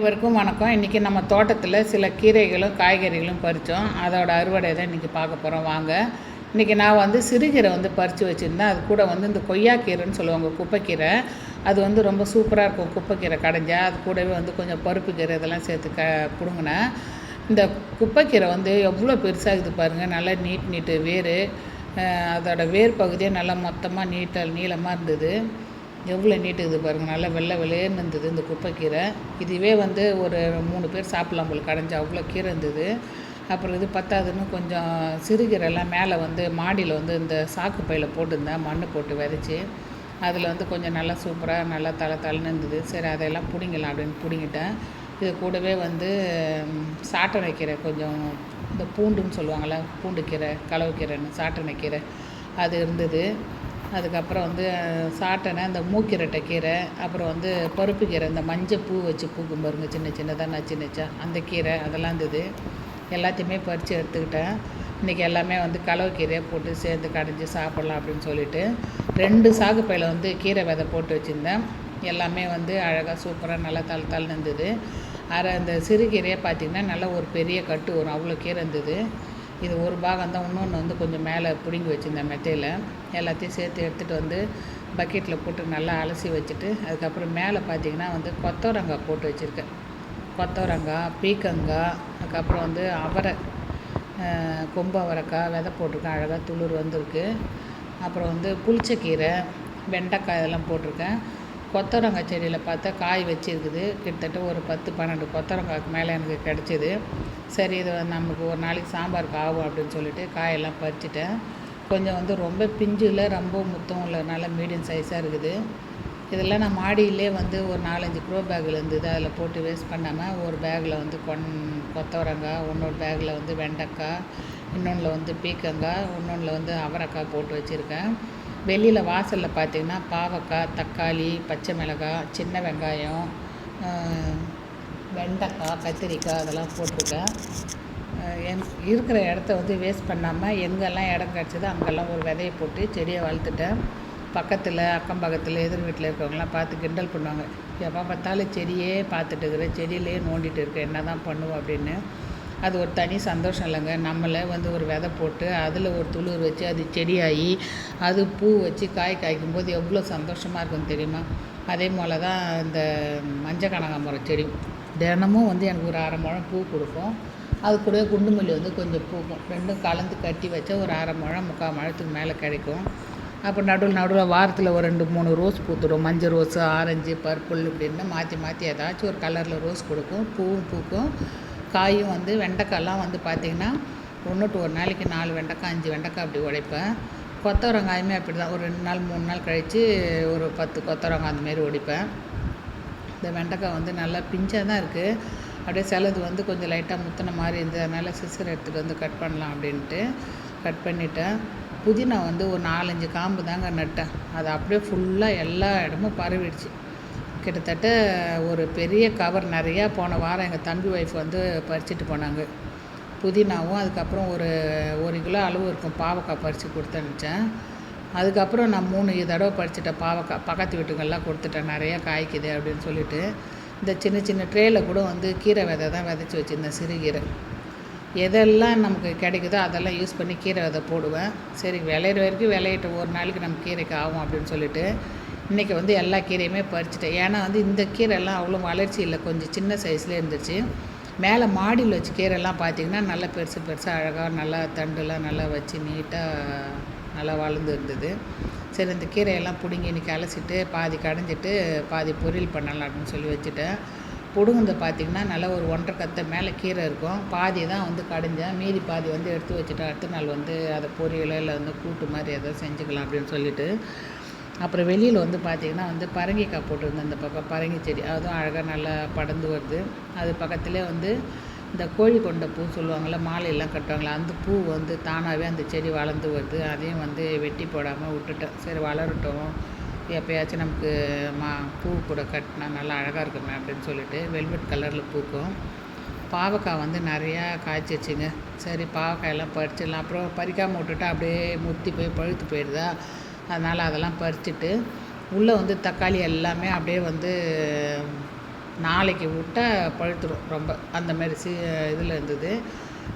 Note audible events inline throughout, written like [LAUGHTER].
இவருக்கும் வணக்கம். இன்றைக்கி நம்ம தோட்டத்தில் சில கீரைகளும் காய்கறிகளும் பறித்தோம் அதோட அறுவடை தான் இன்றைக்கி பார்க்க போகிறோம் வாங்க. இன்றைக்கி நான் வந்து சிறுகீரை வந்து பறித்து வச்சுருந்தேன். அது கூட வந்து இந்த கொய்யாக்கீரைன்னு சொல்லுவாங்க குப்பைக்கீரை. அது வந்து ரொம்ப சூப்பராக இருக்கும் குப்பைக்கீரை கடைஞ்சா. அது கூடவே வந்து கொஞ்சம் பருப்பு கீரை இதெல்லாம் சேர்த்து க பிடுங்கினேன். இந்த குப்பைக்கீரை வந்து எவ்வளோ பெருசாக இருக்குது பாருங்கள் நல்லா நீட் நீட்டு வேர். அதோடய வேர் பகுதியே நல்லா மொத்தமாக நீட்டால் நீளமாக இருந்தது. எவ்வளோ நீட்டுக்குது பாருங்கள் நல்லா வெள்ளை வெள்ளையன்னு இருந்தது இந்த குப்பைக்கீரை. இதுவே வந்து ஒரு மூணு பேர் சாப்பிட்லாம் உங்களுக்கு கடைஞ்சா. அவ்வளோ கீரை இருந்தது. அப்புறம் இது பத்தாதுன்னு கொஞ்சம் சிறுகீரைலாம் மேலே வந்து மாடியில் வந்து இந்த சாக்கு பையில் போட்டிருந்தேன். மண் போட்டு விதைச்சி. அதில் வந்து கொஞ்சம் நல்லா சூப்பராக நல்லா தலை தலைன்னு இருந்தது. சரி அதையெல்லாம் பிடிங்கலாம் அப்படின்னு பிடிங்கிட்டேன். இது கூடவே வந்து சாட்டனை கீரை கொஞ்சம் இந்த பூண்டுன்னு சொல்லுவாங்கள்ல பூண்டு கீரை கலவுக்கீரைன்னு சாட்டனை கீரை அது இருந்தது. அதுக்கப்புறம் வந்து சாட்டனை இந்த மூக்கிரட்டை கீரை அப்புறம் வந்து பருப்பு கீரை இந்த மஞ்சள் பூ வச்சு பூக்கும் பாருங்க சின்ன சின்னதாக நச்சு நச்சா அந்த கீரை அதெல்லாம் இருந்தது. எல்லாத்தையுமே பறித்து எடுத்துக்கிட்டேன். இன்றைக்கி எல்லாமே வந்து கலவை கீரையை போட்டு சேர்ந்து கடைஞ்சி சாப்பிட்லாம் அப்படின்னு சொல்லிட்டு ரெண்டு சாகுப்பையில் வந்து கீரை விதை போட்டு வச்சுருந்தேன். எல்லாமே வந்து அழகாக சூப்பராக நல்லா தள் தள்ளுன்னு இருந்தது. அரை அந்த சிறுகீரையை பார்த்திங்கன்னா நல்லா ஒரு பெரிய கட்டு வரும். அவ்வளோ கீரை இருந்தது. இது ஒரு பாகம் தான் இன்னொன்று வந்து கொஞ்சம் மேலே பிடுங்கி வச்சுருந்தேன் மெத்தையில். எல்லாத்தையும் சேர்த்து எடுத்துகிட்டு வந்து பக்கெட்டில் போட்டு நல்லா அலசி வச்சுட்டு அதுக்கப்புறம் மேலே பார்த்தீங்கன்னா வந்து கொத்தவரங்காய் போட்டு வச்சுருக்கேன். கொத்தவரங்காய் பீக்கங்காய் அதுக்கப்புறம் வந்து அவரை கொம்பு அவரைக்காய் விதை போட்டிருக்கேன். அழகாக துளிர் வந்திருக்கு. அப்புறம் வந்து புளிச்சக்கீரை வெண்டைக்காய் இதெல்லாம் போட்டிருக்கேன். கொத்தரங்காய் செடியில் பார்த்தா காய் வச்சிருக்குது. கிட்டத்தட்ட ஒரு பத்து பன்னெண்டு கொத்தரங்காய்க்கு மேலே எனக்கு கிடச்சிது. சரி இது நமக்கு ஒரு நாளைக்கு சாம்பாருக்கு ஆகும் அப்படின்னு சொல்லிட்டு காயெல்லாம் பறிச்சிட்டேன். கொஞ்சம் வந்து ரொம்ப பிஞ்சு இல்லை ரொம்ப முத்தம் இல்லை. நல்ல மீடியம் சைஸாக இருக்குது. இதெல்லாம் நான் மாடியிலே வந்து ஒரு நாலஞ்சு க்ரோ பேக்கில் இருந்தது அதில் போட்டு வேஸ்ட் பண்ணாமல் ஒரு பேக்கில் வந்து கொன் கொத்தவரங்காய் இன்னொரு பேக்கில் வந்து வெண்டைக்காய் இன்னொன்றில் வந்து பீக்கங்காய் இன்னொன்றில் வந்து அவரைக்காய் போட்டு வச்சுருக்கேன். வெளியில் வாசலில் பார்த்தீங்கன்னா பாவக்காய் தக்காளி பச்சை மிளகாய் சின்ன வெங்காயம் வெண்டைக்காய் கத்திரிக்காய் அதெல்லாம் போட்டிருக்கேன். என் இருக்கிற இடத்த வந்து வேஸ்ட் பண்ணாமல் எங்கெல்லாம் இடம் கிடச்சதோ அங்கெல்லாம் ஒரு விதையை போட்டு செடியை வளர்த்துட்டேன். பக்கத்தில் அக்கம் பக்கத்தில் எதிர் வீட்டில் இருக்கிறவங்களாம் பார்த்து கிண்டல் பண்ணுவாங்க. எப்போ பார்த்தாலும் செடியே பார்த்துட்டு இருக்கிற செடியிலே நோண்டிட்டு இருக்கேன் என்ன தான் பண்ணுவோம் அப்படின்னு. அது ஒரு தனி சந்தோஷம் இல்லைங்க. நம்மளே வந்து ஒரு விதை போட்டு அதில் ஒரு துளிர் வச்சு அது செடியாகி அது பூ வச்சு காய் காய்க்கும் போது எவ்வளோ சந்தோஷமாக இருக்கும் தெரியுமா? அதே போல் தான் இந்த மஞ்சள் கனகாம்பரம் செடி. தினமும் வந்து எனக்கு ஒரு அரை முழம் பூ கொடுக்கும். அது கூட குண்டுமல்லி வந்து கொஞ்சம் பூக்கும். ரெண்டும் கலந்து கட்டி வச்சா ஒரு அரை முழம் முக்கால் முழத்துக்கு மேலே கிடைக்கும். அப்போ நடுவில் நடுவில் வாரத்தில் ஒரு ரெண்டு மூணு ரோஸ் பூத்துடும். மஞ்சள் ரோஸு ஆரஞ்சு பர்பிள் இப்படின்னு மாற்றி மாற்றி ஏதாச்சும் ஒரு கலரில் ரோஸ் கொடுக்கும். பூவும் பூக்கும். காயும் வந்து வெண்டைக்காய்லாம் வந்து பார்த்திங்கன்னா ஒன்று டு ஒரு நாளைக்கு நாலு வெண்டைக்காய் அஞ்சு வெண்டைக்காய் அப்படி உடைப்பேன். கொத்தவரங்காயுமே அப்படி தான் ஒரு ரெண்டு நாள் மூணு நாள் கழித்து ஒரு பத்து கொத்தவரங்காய் அந்தமாரி உடைப்பேன். இந்த வெண்டைக்காய் வந்து நல்லா பிஞ்சாக தான் இருக்குது அப்படியே சிலது வந்து கொஞ்சம் லைட்டாக முத்தின மாதிரி இருந்தது அதனால் சிசர் எடுத்துகிட்டு வந்து கட் பண்ணலாம் அப்படின்ட்டு கட் பண்ணிட்டேன். புதினா வந்து ஒரு நாலஞ்சு காம்பு தாங்க நட்டேன். அது அப்படியே ஃபுல்லாக எல்லா இடமும் பரவிடுச்சு. கிட்டத்தட்ட ஒரு பெரிய கவர் நிறையா போன வாரம் எங்கள் தம்பி ஒய்ஃப் வந்து பறிச்சுட்டு போனாங்க. புதினாவும் அதுக்கப்புறம் ஒரு ஒரு கிலோ அளவு இருக்கும் பாவக்காய் பறித்து கொடுத்து அனுப்பிச்சேன் அதுக்கப்புறம் நான் மூணு தடவை பறிச்சிட்டேன். பாவக்காய் பக்கத்து வீட்டுக்கெல்லாம் கொடுத்துட்டேன். நிறையா காய்க்குது அப்படின்னு சொல்லிட்டு இந்த சின்ன சின்ன ட்ரேயில் கூட வந்து கீரை விதை தான் விதைச்சி வச்சுருந்தேன் சிறுகீரை எதெல்லாம் நமக்கு கிடைக்குதோ அதெல்லாம் யூஸ் பண்ணி கீரை விதை போடுவேன். சரி விளையிற வரைக்கும் விளையிட்ட ஒரு நாளைக்கு நம்ம கீரைக்கு ஆகும் அப்படின்னு சொல்லிட்டு இன்றைக்கி வந்து எல்லா கீரையுமே பறிச்சிட்டேன். ஏன்னா வந்து இந்த கீரைலாம் அவ்வளோ வளர்ச்சி இல்லை. கொஞ்சம் சின்ன சைஸ்லேயே இருந்துச்சு மேலே மாடியில் வச்சு கீரைலாம் பார்த்தீங்கன்னா நல்லா பெருசு பெருசாக அழகாக நல்லா தண்டுலாம் நல்லா வச்சு நீட்டாக நல்லா வளர்ந்து இருந்தது. சரி இந்த கீரையெல்லாம் பிடுங்கி இன்றைக்கி அலசிட்டு பாதி கடைஞ்சிட்டு பாதி பொரியல் பண்ணலாம் அப்படின்னு சொல்லி வச்சுட்டேன். பிடுங்குந்த பார்த்திங்கன்னா நல்லா ஒரு ஒன்றரை கத்தை மேலே கீரை இருக்கும். பாதி தான் வந்து கடைஞ்சேன். மீதி பாதி வந்து எடுத்து வச்சுட்டேன். அடுத்த நாள் வந்து அதை பொரியலோ இல்லை வந்து கூட்டு மாதிரி ஏதோ செஞ்சுக்கலாம் அப்படின்னு சொல்லிட்டு அப்புறம் வெளியில் வந்து பார்த்திங்கன்னா வந்து பரங்கிக்காய் போட்டிருந்தேன். இந்த பக்கம் பரங்கி செடி. அதுவும் அழகாக நல்லா படர்ந்து வருது. அது பக்கத்துலேயே வந்து இந்த கோழி கொண்ட பூ சொல்லுவாங்கள்ல மாலையெல்லாம் கட்டுவாங்களே அந்த பூ வந்து தானாகவே அந்த செடி வளர்ந்து வருது. அதையும் வந்து வெட்டி போடாமல் விட்டுட்டேன். சரி வளரட்டும். எப்போயாச்சும் நமக்கு மா பூ கூட கட்டினா நல்லா அழகாக இருக்குமே அப்படின்னு சொல்லிட்டு வெல்வெட் கலரில் பூக்கும். பாவக்காய் வந்து நிறையா காய்ச்சிச்சுங்க. சரி பாவக்காயெல்லாம் பறிச்சிடலாம். அப்புறம் பறிக்காமல் விட்டுட்டா அப்படியே முத்தி போய் பழுத்து போயிடுதா? அதனால் அதெல்லாம் பறிச்சுட்டு உள்ளே வந்து தக்காளி எல்லாமே அப்படியே வந்து நாளைக்கு விட்டால் பழுத்துடும் ரொம்ப. அந்த மாதிரி சி இதில் இருந்தது.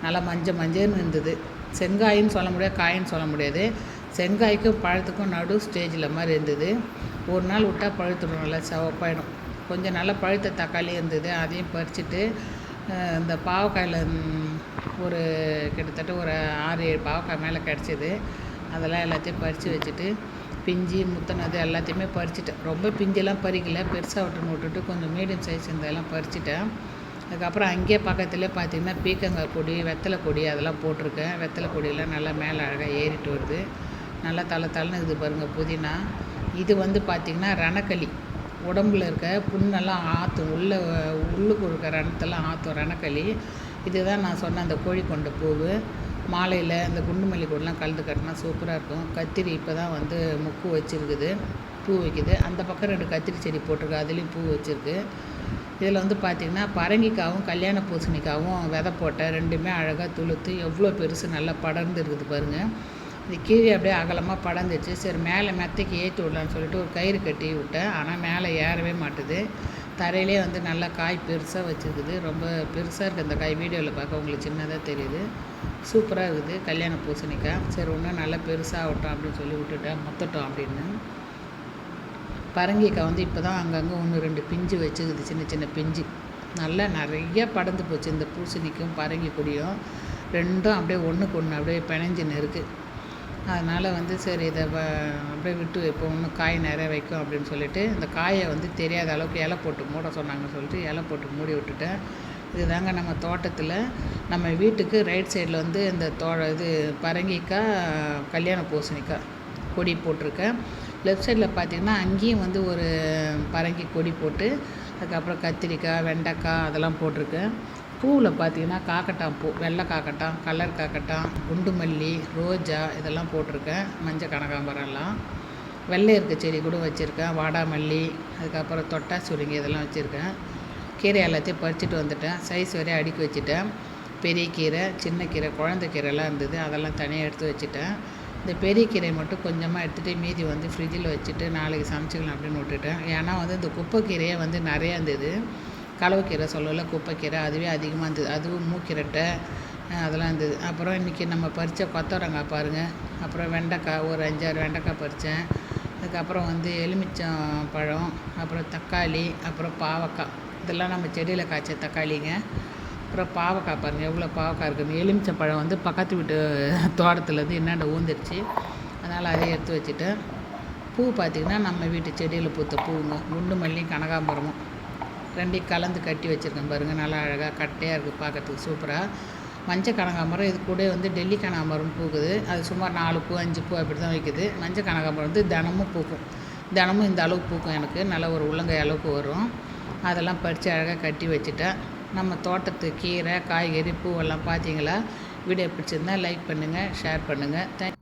நல்லா மஞ்சள் மஞ்சள்னு இருந்தது. செங்காயின்னு சொல்ல முடியாது காயின்னு சொல்ல முடியாது. செங்காய்க்கும் பழத்துக்கும் நடு ஸ்டேஜில் மாதிரி இருந்தது. ஒரு நாள் விட்டால் பழுத்துடும் நல்லா செவப்பாயிடும். கொஞ்சம் நல்லா பழுத்த தக்காளி இருந்தது. அதையும் பறிச்சுட்டு இந்த பாவக்காயில் ஒரு கிட்டத்தட்ட ஒரு ஆறு ஏழு பாவக்காய் மேலே கிடச்சிது. அதெல்லாம் எல்லாத்தையும் பறித்து வச்சுட்டு பிஞ்சு முத்தினது எல்லாத்தையுமே பறிச்சிட்டேன். ரொம்ப பிஞ்செல்லாம் பறிக்கல. பெருசாக விட்டுன்னு விட்டுட்டு கொஞ்சம் மீடியம் சைஸ் இருந்ததெல்லாம் பறிச்சிட்டேன். அதுக்கப்புறம் அங்கேயே பக்கத்துலேயே பார்த்தீங்கன்னா பீக்கங்காய் கொடி வெத்தலை கொடி அதெல்லாம் போட்டிருக்கேன். வெத்தலை கொடியெல்லாம் நல்லா மேலே அழகாக ஏறிட்டு வருது. நல்லா தலை தலைன்னு இது பாருங்கள் புதினா. இது வந்து பார்த்திங்கன்னா ரணக்களி உடம்புல இருக்க புண்ணெல்லாம் ஆற்றும் உள்ளே உள்ளுக்கு இருக்க ரணத்தெல்லாம் ஆற்றும் ரணக்களி இதுதான் நான் சொன்ன அந்த கோழி கொண்ட பூவு. மாலையில் இந்த குண்டு மல்லி கூடலாம் கலந்து கட்டினா சூப்பராக இருக்கும். கத்திரி இப்போ தான் வந்து முக்கு வச்சுருக்குது. பூ வைக்குது. அந்த பக்கம் ரெண்டு கத்திரி செடி போட்டிருக்கு. அதுலேயும் பூ வச்சுருக்கு. இதில் வந்து பார்த்திங்கன்னா பரங்கிக்காவும் கல்யாண பூசணிக்காவும் விதை போட்ட ரெண்டுமே அழகாக துளுத்து எவ்வளோ பெருசு நல்லா படர்ந்து இருக்குது பாருங்கள் இது கீழே அப்படியே அகலமாக படர்ந்துச்சு சரி மேலே மெத்தைக்கு ஏற்றி விடலான்னு சொல்லிட்டு ஒரு கயிறு கட்டி விட்டேன். ஆனால் மேலே ஏறவே மாட்டுது. தரையிலே வந்து நல்லா காய் பெருசாக வச்சுருக்குது. ரொம்ப பெருசாக இருக்குது அந்த காய். வீடியோவில் பார்க்க உங்களுக்கு சின்னதாக தெரியுது. சூப்பராக இருக்குது. கல்யாண பூசணிக்காய். சரி ஒன்றும் நல்லா பெருசாகட்டும் அப்படின்னு சொல்லி விட்டுட்டேன் மொத்தட்டும் அப்படின்னு. பரங்கிக்காய் வந்து இப்போ தான் அங்கங்கே ஒன்று ரெண்டு பிஞ்சு வச்சுக்குது சின்ன சின்ன பிஞ்சு. நல்லா நிறைய படந்து போச்சு. இந்த பூசணிக்கும் பரங்கி கொடியும். ரெண்டும் அப்படியே ஒன்றுக்கு ஒன்று அப்படியே பிணைஞ்சின்னு இருக்குது அதனால் வந்து சரி இதை வ- அப்படியே விட்டு வைப்போம். இன்னும் காய் நிறைய வைக்கும் அப்படின்னு சொல்லிட்டு இந்த காயை வந்து தெரியாத அளவுக்கு இலை போட்டு மூட சொன்னாங்கன்னு சொல்லிட்டு இலை போட்டு மூடி விட்டுட்டேன். இதுதாங்க நம்ம தோட்டத்தில். நம்ம வீட்டுக்கு ரைட் சைடில் வந்து இந்த தோ இது பரங்கிக்காய் கல்யாண பூசணிக்காய் கொடி போட்டிருக்கேன். லெஃப்ட் சைடில் பார்த்திங்கன்னா அங்கேயும் வந்து ஒரு பரங்கி கொடி போட்டு அதுக்கப்புறம் கத்திரிக்காய் வெண்டைக்காய் அதெல்லாம் போட்டிருக்கேன். பூவில் பார்த்தீங்கன்னா காக்கட்டான் பூ வெள்ளை காக்கட்டான் கலர் காக்கட்டான் குண்டு மல்லி ரோஜா இதெல்லாம் போட்டிருக்கேன். மஞ்சள் கனகாம்பரம்லாம். வெள்ளை இருக்க செடி கூட வச்சுருக்கேன். வாடாமல்லி அதுக்கப்புறம் தொட்டா சுருங்கி இதெல்லாம் வச்சுருக்கேன். கீரை எல்லாத்தையும் பறிச்சுட்டு வந்துட்டேன். சைஸ் வரையும் அடுக்கி வச்சுட்டேன். பெரிய கீரை சின்ன கீரை குழந்தை கீரைலாம் இருந்தது. அதெல்லாம் தனியாக எடுத்து வச்சுட்டேன். இந்த பெரிய கீரை மட்டும் கொஞ்சமாக எடுத்துகிட்டு மீதி வந்து ஃப்ரிட்ஜில் வச்சுட்டு நாளைக்கு சமைச்சிக்கலாம் அப்படின்னு விட்டுட்டேன். ஏன்னா வந்து இந்த குப்பைக்கீரையே வந்து நிறையா இருந்தது. கலவைக்கீரை சொல்லல குப்பைக்கீரை அதுவே அதிகமாக இருந்தது. அதுவும் மூக்கிரட்டை அதெல்லாம் இருந்தது. அப்புறம் இன்றைக்கி நம்ம பறித்த கொத்தவரங்காய் பாருங்கள் அப்புறம் வெண்டைக்காய் ஒரு அஞ்சாறு வெண்டைக்காய் பறித்தேன் அதுக்கப்புறம் வந்து எலுமிச்சம் பழம் அப்புறம் தக்காளி அப்புறம் பாவக்காய். இதெல்லாம் நம்ம செடியில் காய்ச்ச தக்காளிங்க. அப்புறம் பாவக்காய் பாருங்கள் எவ்வளோ பாவக்காய் இருக்குன்னு. எலுமிச்சம் பழம் வந்து பக்கத்து வீட்டு [LAUGHS] தோட்டத்துலேருந்து என்னென்ன ஊந்துருச்சு அதனால் அதை எடுத்து வச்சுட்டு பூ பார்த்திங்கன்னா நம்ம வீட்டு செடியில் பூத்த பூவுங்க குண்டு மல்லி கனகாம்பரமும். ரெண்டையும் கலந்து கட்டி வச்சுருக்கேன் பாருங்கள் நல்லா அழகாக கட்டையாக இருக்குது பார்க்கறதுக்கு சூப்பராக மஞ்சள் கனகாம்பரம் இது கூட வந்து டெல்லி கனகாம்பரம் பூக்குது. அது சுமார் நாலு பூ அஞ்சு பூ அப்படி தான் வைக்குது. மஞ்சள் கனகாம்பரம் வந்து தினமும் பூக்கும். தினமும் இந்த அளவுக்கு பூக்கும் எனக்கு. நல்ல ஒரு உள்ளங்கை அளவுக்கு வரும். அதெல்லாம் பறித்து அழகாக கட்டி வச்சுட்டேன். நம்ம தோட்டத்து கீரை காய்கறி பூவெல்லாம் பார்த்தீங்களா வீடியோ பிடிச்சிருந்தா லைக் பண்ணுங்கள் ஷேர் பண்ணுங்கள் தேங்க்